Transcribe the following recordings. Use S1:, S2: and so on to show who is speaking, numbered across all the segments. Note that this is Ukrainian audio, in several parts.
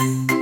S1: Раз,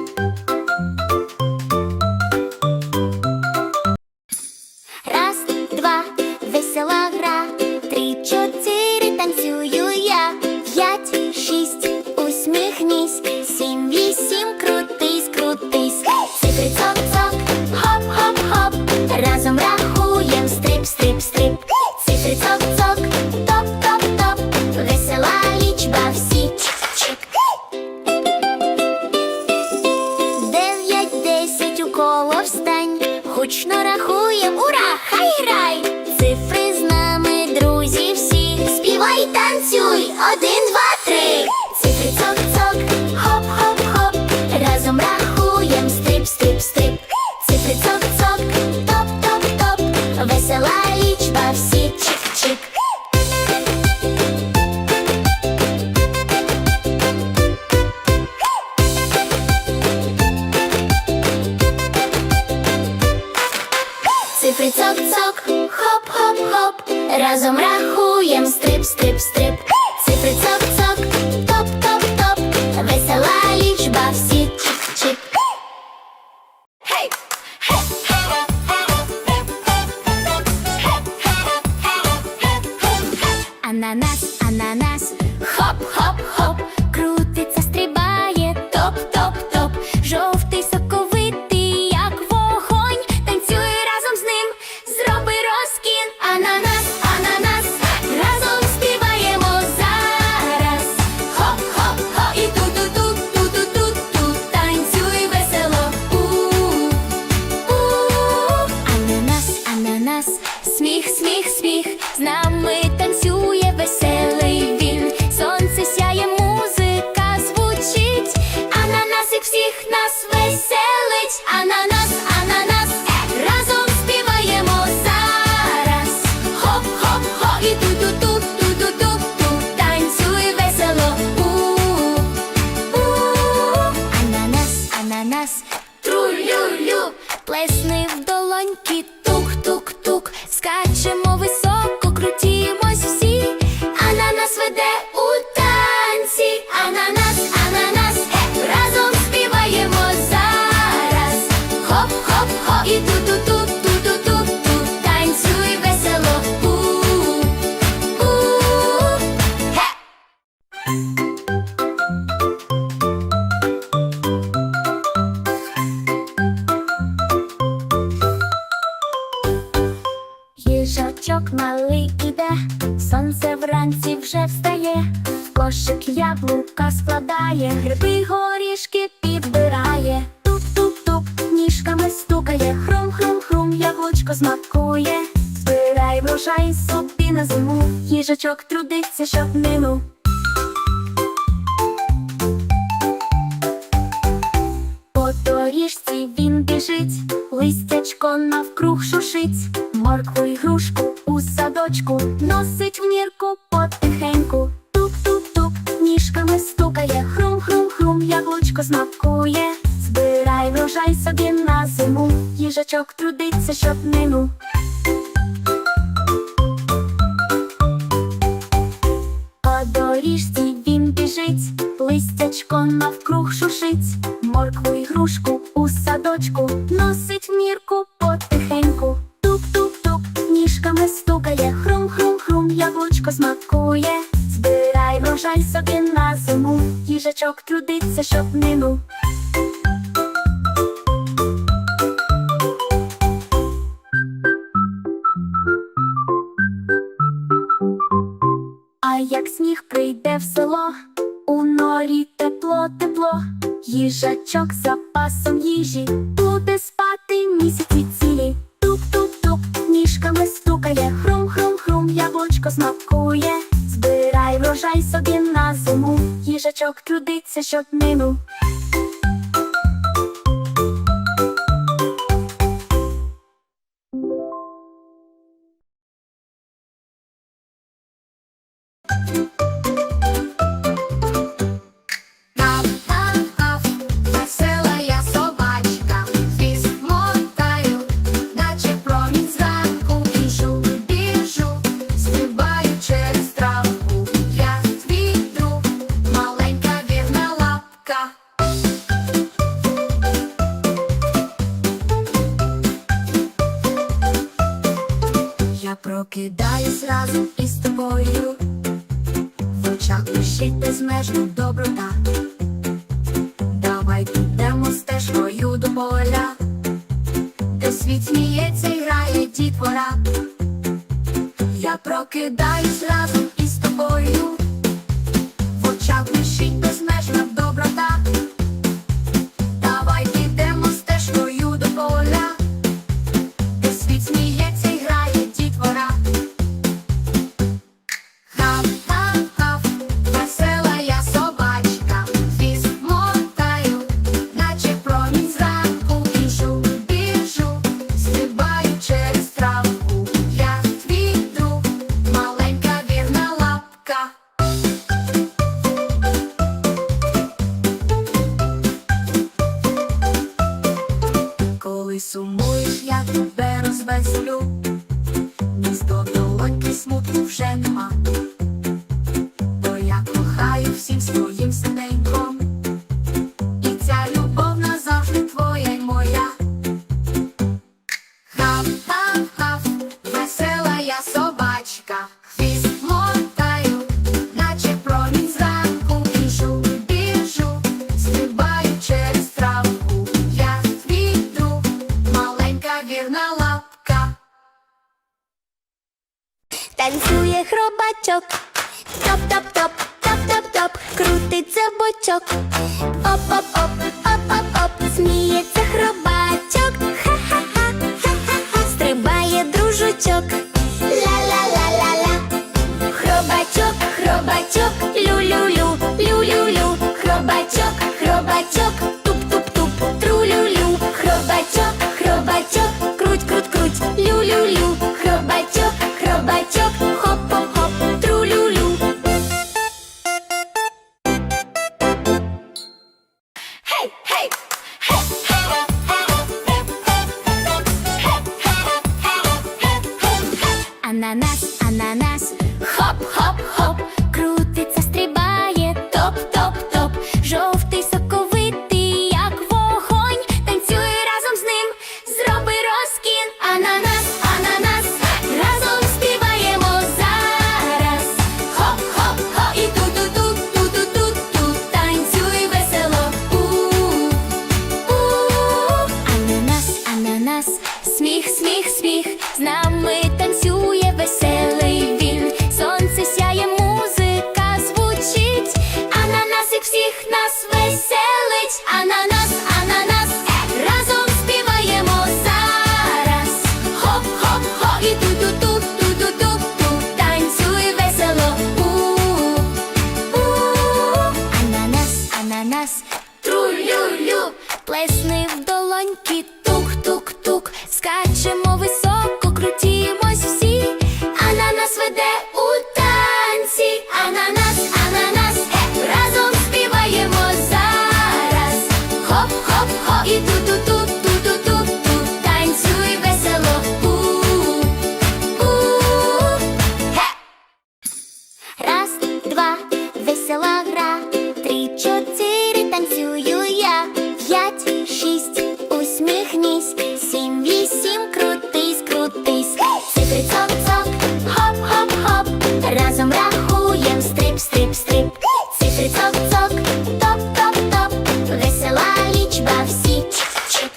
S1: танцюй, один, сміх, сміх, сміх, Їжачок малий іде, сонце вранці вже встає, в кошик яблука складає, гриби горішки підбирає, туп-туп-туп, ніжками стукає, хрум-хрум-хрум, яблучко смакує, збирай врожай собі на зиму, їжачок трудиться, щоб минув. По доріжці він біжить, листячко навкруг шушить, моркву й грушку у садочку носить в нірку потихеньку. Тук-тук-тук, ніжками стукає, хрум-хрум-хрум, яблучко смакує. Збирай врожай собі на зиму, їжачок трудиться, щоб минув. По доріжці він біжить, листячко навкруг шушить, моркву й грушку у садочку носить в мірку Збирай собі на зиму, їжачок трудиться, щоб минув. А як сніг прийде в село, у норі тепло, тепло, їжачок запасом їжі буде спати місяці цілі. Тук-тук-тук, ніжками стукає, хрум-хрум-хрум, яблучко смакує. Збирай врожай собі їжачок трудиться, щоб бочок, топ-топ-топ, топ-топ-топ, крутиться бочок, оп-оп-оп. високо, крутімось всі, а на нас веде у танці, ананас, ананас, е, разом співаємо зараз. Хоп, хоп, хоп, і ту-ту-ту, ту-ту-ту-ту, танцюй весело. Раз, два, весела гра, три, чотири танцюю. Перший цок-цок, топ-топ-топ, весела лічба всі чик-чик.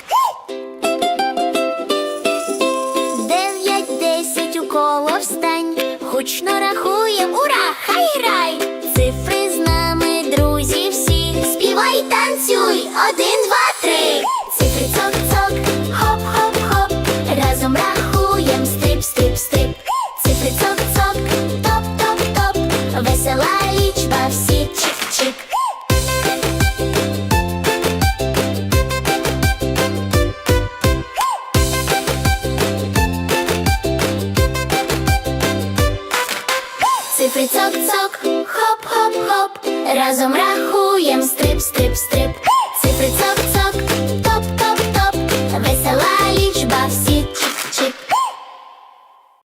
S1: Дев'ять, десять у коло встань, гучно рахуєм, ура, хай рай! Цифри з нами, друзі всі, співай, танцюй, один. Разом рахуєм стрип, стрип, стрип.